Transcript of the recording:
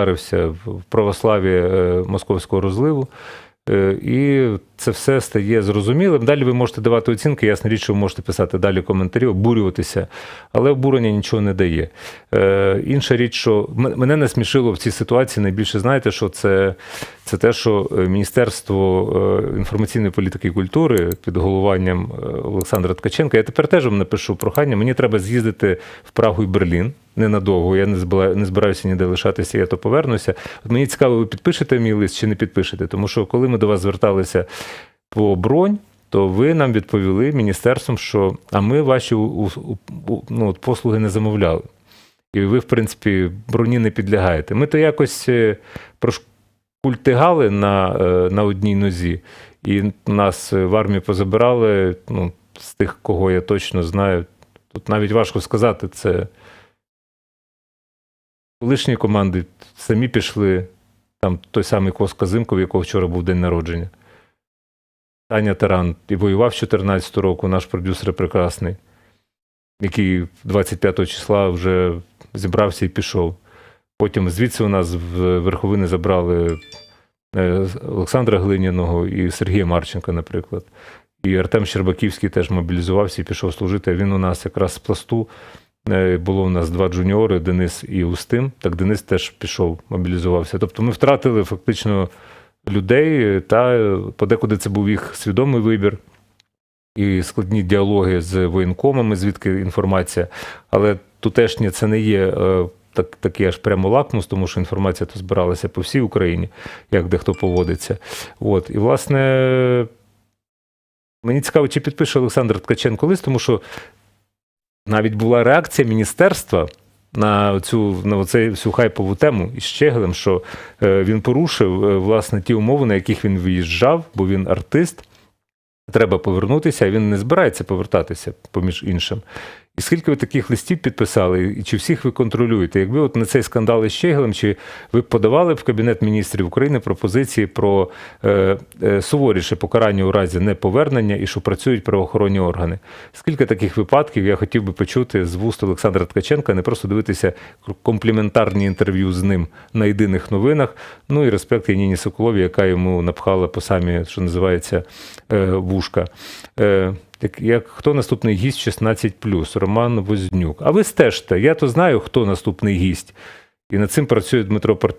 вдарився в православі е, московського розливу. Е, І це все стає зрозумілим. Далі ви можете давати оцінки. Ясна річ, що ви можете писати далі коментарі, обурюватися, але обурення нічого не дає. Е, Інша річ, що мене насмішило в цій ситуації найбільше, знаєте, що це, це те, що Міністерство інформаційної політики і культури під головуванням Олександра Ткаченка. Я тепер теж вам напишу прохання. Мені треба з'їздити в Прагу і Берлін. Ненадовго, я не збираюся ніде лишатися, я то повернуся. От мені цікаво, ви підпишете мій лист чи не підпишете? Тому що коли ми до вас зверталися по бронь, то ви нам відповіли міністерством, що а ми ваші у- у- ну, послуги не замовляли. І ви, в принципі, броні не підлягаєте. Ми то якось е, прошкультигали на, е, на одній нозі, і нас е, в армію позабирали. Ну, з тих, кого я точно знаю. Тут навіть важко сказати, це колишні команди самі пішли. Там той самий Коска Зимков, якого вчора був день народження. Таня Таран і воював з 14 року, наш продюсер прекрасний, який 25 числа вже зібрався і пішов. Потім звідси у нас в верховини забрали е, Олександра Глиняного і Сергія Марченка, наприклад. І Артем Щербаківський теж мобілізувався і пішов служити. Він у нас якраз з пласту. Е, Було у нас два джуніори, Денис і Устим. Так Денис теж пішов, мобілізувався. Тобто ми втратили фактично людей, та подекуди це був їх свідомий вибір. І складні діалоги з воєнкомами, звідки інформація. Але тутешнє це не є е, так, такий аж прямо лакмус, тому що інформація то збиралася по всій Україні, як дехто поводиться. От. І, власне, мені цікаво, чи підпише Олександр Ткаченко лист, тому що навіть була реакція міністерства на цю на цю всю хайпову тему із Щеглем, що е, він порушив е, власне ті умови, на яких він виїжджав, бо він артист. Треба повернутися, а він не збирається повертатися, поміж іншим. І скільки ви таких листів підписали, і чи всіх ви контролюєте? Якби от на цей скандал із Щеглем, чи ви подавали в Кабінет міністрів України пропозиції про е, е, суворіше покарання у разі неповернення і що працюють правоохоронні органи? Скільки таких випадків я хотів би почути з вуст Олександра Ткаченка, не просто дивитися компліментарні інтерв'ю з ним на єдиних новинах. Ну і респект Яніні Соколові, яка йому напхала по самі, що називається, е, вушка. Е, як, як хто наступний гість 16 Роман Вознюк. А ви стежте, я то знаю, хто наступний гість. І над цим працює Дмитро